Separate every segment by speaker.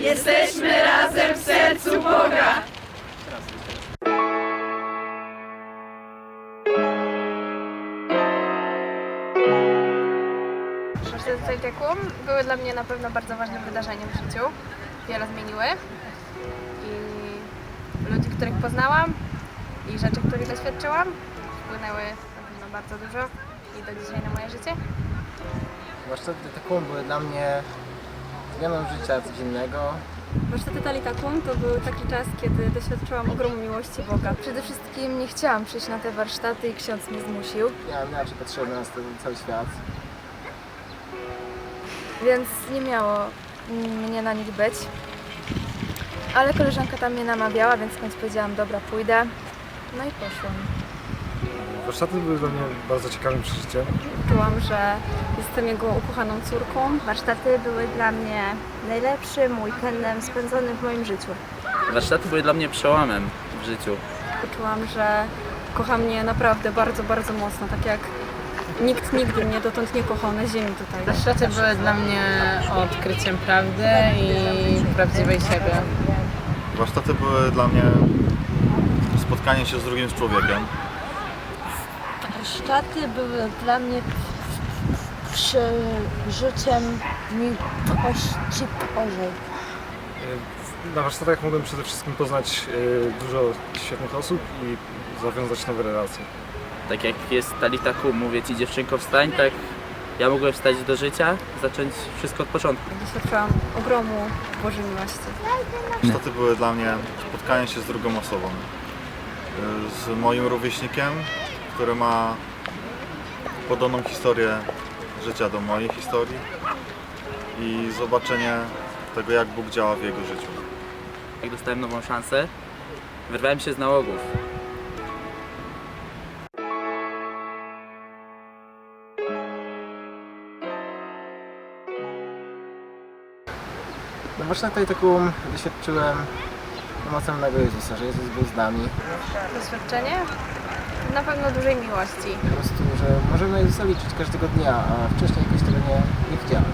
Speaker 1: Jesteśmy razem w sercu Boga.
Speaker 2: Warsztaty Tajtekum były dla mnie na pewno bardzo ważnym wydarzeniem w życiu. Wiele zmieniły. I ludzi, których poznałam i rzeczy, których doświadczyłam, wpłynęły na pewno bardzo dużo i do dzisiaj na moje życie.
Speaker 3: Warsztaty taką były dla mnie zmianą życia codziennego.
Speaker 4: Warsztaty Talitakum to był taki czas, kiedy doświadczyłam ogromu miłości Boga.
Speaker 2: Przede wszystkim nie chciałam przyjść na te warsztaty i ksiądz mnie zmusił,
Speaker 3: Ja inaczej patrzyłem na ten cały świat.
Speaker 2: więc nie miało mnie na nich być. Ale koleżanka tam mnie namawiała, więc w końcu powiedziałam, dobra, pójdę. No i poszłam.
Speaker 5: Warsztaty były dla mnie bardzo ciekawym przeżyciem.
Speaker 4: Czułam, że jestem jego ukochaną córką.
Speaker 6: Warsztaty były dla mnie najlepszym weekendem spędzonym w moim życiu.
Speaker 7: Warsztaty były dla mnie przełomem w życiu.
Speaker 4: Poczułam, że kocha mnie naprawdę bardzo, bardzo mocno, tak jak nikt nigdy mnie dotąd nie kochał na ziemi tutaj.
Speaker 8: Warsztaty były dla mnie odkryciem prawdy i prawdziwej siebie.
Speaker 9: Warsztaty były dla mnie spotkaniem się z drugim człowiekiem.
Speaker 6: Warsztaty były dla mnie przeżyciem miłości Bożej.
Speaker 5: Na warsztatach mogłem przede wszystkim poznać e, dużo świetnych osób i zawiązać nowe relacje.
Speaker 7: Tak jak jest Talita Kum, mówię ci dziewczynko wstań, tak ja mogłem wstać do życia, zacząć wszystko od początku.
Speaker 4: Doświadczyłam ogromu Bożej miłości.
Speaker 9: Warsztaty były dla mnie spotkaniem się z drugą osobą. Y, Z moim rówieśnikiem, który ma podobną historię życia do mojej historii i zobaczenie tego, jak Bóg działa w jego życiu.
Speaker 7: Jak dostałem nową szansę, wyrwałem się z nałogów.
Speaker 3: Na warsztatach taką doświadczyłem emocjonalnego Jezusa, że Jezus był z nami.
Speaker 2: Doświadczenie? Na pewno dużej miłości.
Speaker 3: Po prostu, że możemy na Jezusa liczyć każdego dnia, a wcześniej jakoś tego nie, nie widziałem.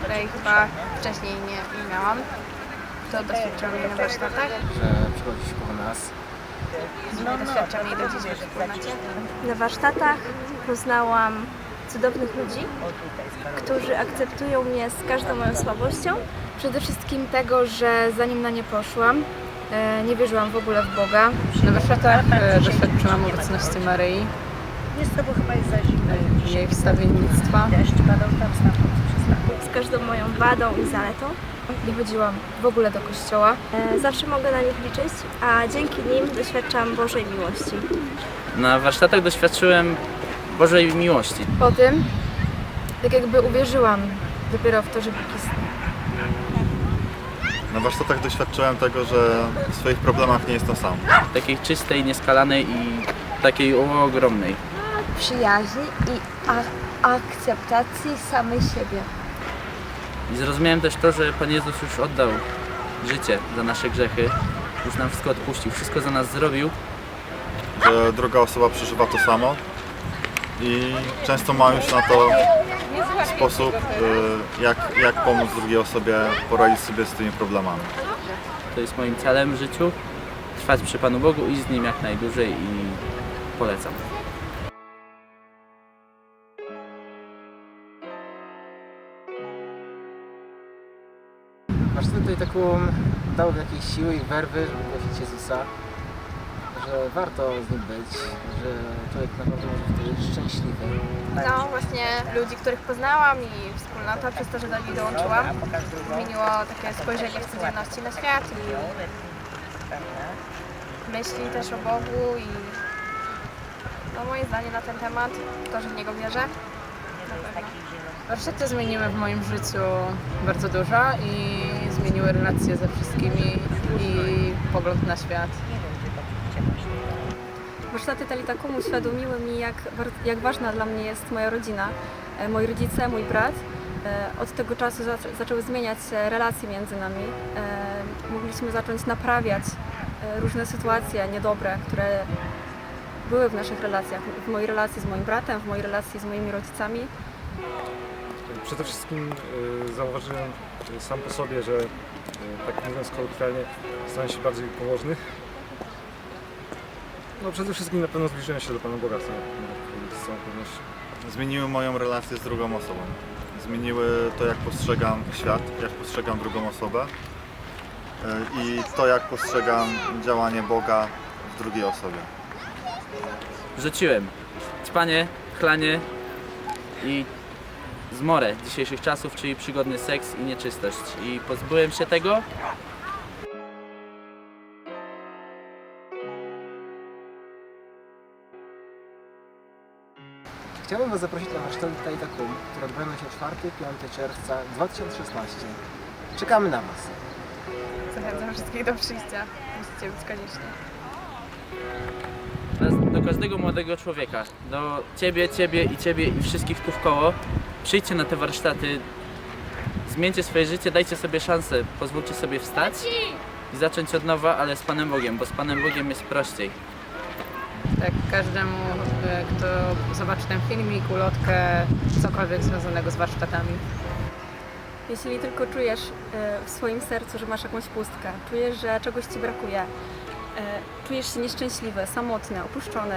Speaker 2: której chyba wcześniej nie, nie miałam. To doświadczyłam jej na warsztatach.
Speaker 3: Że przychodzisz koło nas.
Speaker 2: Doświadczam jej do dzisiaj w wspólnocie.
Speaker 6: Na warsztatach poznałam cudownych ludzi, którzy akceptują mnie z każdą moją słabością.
Speaker 2: Przede wszystkim tego, że zanim na nie poszłam, nie wierzyłam w ogóle w Boga.
Speaker 8: Na warsztatach e, doświadczyłam obecności Maryi, e, jej wstawiennictwa.
Speaker 6: z każdą moją wadą i zaletą.
Speaker 2: Nie chodziłam w ogóle do kościoła.
Speaker 6: E, Zawsze mogę na nich liczyć, a dzięki nim doświadczam Bożej miłości.
Speaker 7: Na warsztatach doświadczyłem Bożej miłości.
Speaker 2: Po tym, tak jakby uwierzyłam dopiero w to, że Bóg istnieje.
Speaker 9: Na warsztatach doświadczyłem tego, że w swoich problemach nie jestem sam.
Speaker 7: Takiej czystej, nieskalanej i takiej ogromnej.
Speaker 6: Przyjaźni i akceptacji samej siebie.
Speaker 7: I zrozumiałem też to, że Pan Jezus już oddał życie za nasze grzechy. Już nam wszystko odpuścił, wszystko za nas zrobił.
Speaker 9: Że druga osoba przeżywa to samo i często ma już na to sposób, y, jak, jak pomóc drugiej osobie poradzić sobie z tymi problemami.
Speaker 7: To jest moim celem w życiu. Trwać przy Panu Bogu i z Nim jak najdłużej i polecam.
Speaker 3: Warsztaty tutaj taką dały jakiejś siły i werwy, żeby głosić Jezusa. Że warto z nim być, że człowiek naprawdę może być wtedy szczęśliwy.
Speaker 2: No właśnie ludzi, których poznałam i wspólnota przez to, że do nich dołączyłam, zmieniło takie spojrzenie w codzienności na świat i myśli też o Bogu i no moje zdanie na ten temat, to, że w Niego wierzę.
Speaker 8: Warsztaty zmieniły w moim życiu bardzo dużo i zmieniły relacje ze wszystkimi i pogląd na świat.
Speaker 4: Warsztaty Talitakum uświadomiły mi, jak, jak ważna dla mnie jest moja rodzina, e, moi rodzice, mój brat. E, Od tego czasu zac- zaczęły zmieniać się relacje między nami. E, Mogliśmy zacząć naprawiać różne sytuacje niedobre, które były w naszych relacjach. W mojej relacji z moim bratem, w mojej relacji z moimi rodzicami.
Speaker 5: Przede wszystkim zauważyłem sam po sobie, że tak mówiąc kolokwialnie stałem się bardziej położny. No przede wszystkim na pewno zbliżyłem się do Pana Boga, z całą pewnością.
Speaker 9: Zmieniły moją relację z drugą osobą. Zmieniły to, jak postrzegam świat, jak postrzegam drugą osobę y, i to, jak postrzegam działanie Boga w drugiej osobie.
Speaker 7: Rzuciłem ćpanie, chlanie i zmorę dzisiejszych czasów, czyli przygodny seks i nieczystość. I pozbyłem się tego
Speaker 3: Chciałbym Was zaprosić na warsztaty Tajtakum, które odbędą się 4-5 czerwca 2016. Czekamy na Was.
Speaker 2: Zachęcam wszystkich do przyjścia. Musicie być koniecznie.
Speaker 7: do każdego młodego człowieka, do ciebie, ciebie i ciebie i wszystkich tu w koło. Przyjdźcie na te warsztaty, zmieńcie swoje życie, dajcie sobie szansę, pozwólcie sobie wstać i zacząć od nowa, ale z Panem Bogiem, bo z Panem Bogiem jest prościej.
Speaker 8: Tak, każdemu, e, kto zobaczy ten filmik, ulotkę, cokolwiek związanego z warsztatami.
Speaker 4: Jeśli tylko czujesz e, w swoim sercu, że masz jakąś pustkę, czujesz, że czegoś Ci brakuje, e, czujesz się nieszczęśliwy, samotny, opuszczony,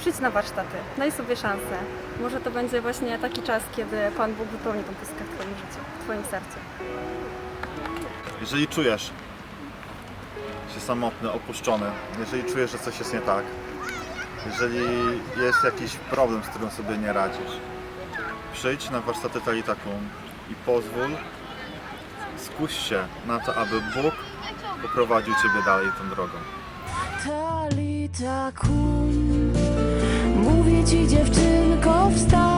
Speaker 4: przyjdź na warsztaty, daj sobie szansę. Może to będzie właśnie taki czas, kiedy Pan Bóg wypełni tą pustkę w Twoim życiu, w Twoim sercu.
Speaker 9: Jeżeli czujesz się samotny, opuszczony, jeżeli czujesz, że coś jest nie tak, jeżeli jest jakiś problem, z którym sobie nie radzisz, przyjdź na warsztaty Talitakum i pozwól, skuś się na to, aby Bóg poprowadził Ciebie dalej tą drogą.
Speaker 10: Mówię ci dziewczynko wstań